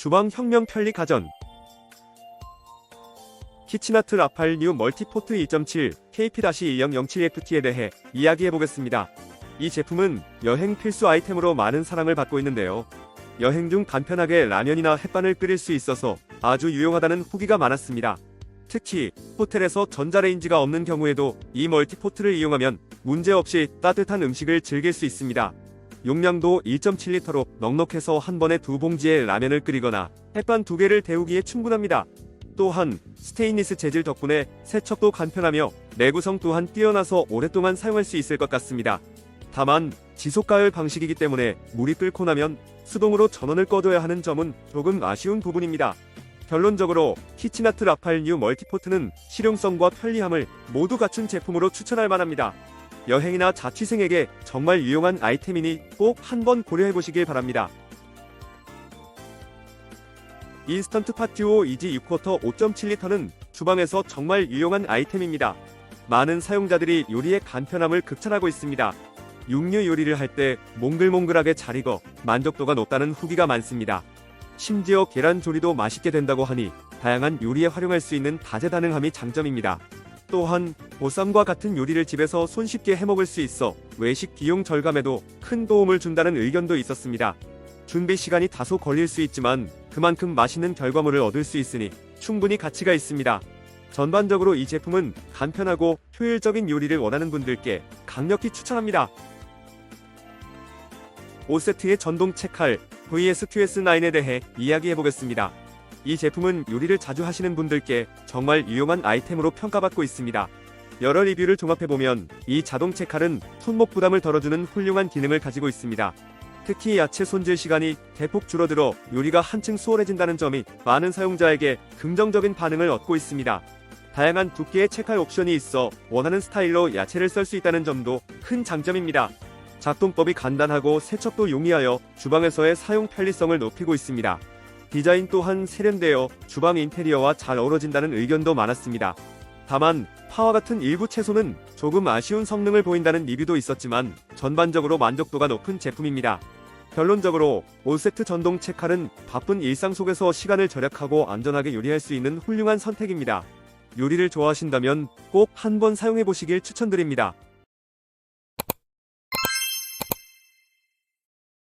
주방 혁명 편리 가전 키치나트 라팔 뉴 멀티포트 2.7 KP-1007FT에 대해 이야기해 보겠습니다. 이 제품은 여행 필수 아이템으로 많은 사랑을 받고 있는데요. 여행 중 간편하게 라면이나 햇반을 끓일 수 있어서 아주 유용하다는 후기가 많았습니다. 특히 호텔에서 전자레인지가 없는 경우에도 이 멀티포트를 이용하면 문제없이 따뜻한 음식을 즐길 수 있습니다. 용량도 1.7리터로 넉넉해서 한 번에 두 봉지의 라면을 끓이거나 햇반 두 개를 데우기에 충분합니다. 또한 스테인리스 재질 덕분에 세척도 간편하며 내구성 또한 뛰어나서 오랫동안 사용할 수 있을 것 같습니다. 다만 지속가열 방식이기 때문에 물이 끓고 나면 수동으로 전원을 꺼둬야 하는 점은 조금 아쉬운 부분입니다. 결론적으로 키치나트 라팔 뉴 멀티포트는 실용성과 편리함을 모두 갖춘 제품으로 추천할 만합니다. 여행이나 자취생에게 정말 유용한 아이템이니 꼭 한번 고려해 보시길 바랍니다. 인스턴트 파티오 이지 6쿼터 5.7리터는 주방에서 정말 유용한 아이템입니다. 많은 사용자들이 요리의 간편함을 극찬하고 있습니다. 육류 요리를 할 때 몽글몽글하게 잘 익어 만족도가 높다는 후기가 많습니다. 심지어 계란 조리도 맛있게 된다고 하니 다양한 요리에 활용할 수 있는 다재다능함이 장점입니다. 또한 보쌈과 같은 요리를 집에서 손쉽게 해먹을 수 있어 외식 비용 절감에도 큰 도움을 준다는 의견도 있었습니다. 준비 시간이 다소 걸릴 수 있지만 그만큼 맛있는 결과물을 얻을 수 있으니 충분히 가치가 있습니다. 전반적으로 이 제품은 간편하고 효율적인 요리를 원하는 분들께 강력히 추천합니다. 5세트의 전동 채칼 VS QS9에 대해 이야기해 보겠습니다. 이 제품은 요리를 자주 하시는 분들께 정말 유용한 아이템으로 평가받고 있습니다. 여러 리뷰를 종합해보면 이 자동 채 칼은 손목 부담을 덜어주는 훌륭한 기능을 가지고 있습니다. 특히 야채 손질 시간이 대폭 줄어들어 요리가 한층 수월해진다는 점이 많은 사용자에게 긍정적인 반응을 얻고 있습니다. 다양한 두께의 채칼 옵션이 있어 원하는 스타일로 야채를 썰 수 있다는 점도 큰 장점입니다. 작동법이 간단하고 세척도 용이하여 주방에서의 사용 편리성을 높이고 있습니다. 디자인 또한 세련되어 주방 인테리어와 잘 어우러진다는 의견도 많았습니다. 다만 파와 같은 일부 채소는 조금 아쉬운 성능을 보인다는 리뷰도 있었지만 전반적으로 만족도가 높은 제품입니다. 결론적으로 5세트 전동 채칼은 바쁜 일상 속에서 시간을 절약하고 안전하게 요리할 수 있는 훌륭한 선택입니다. 요리를 좋아하신다면 꼭 한번 사용해 보시길 추천드립니다.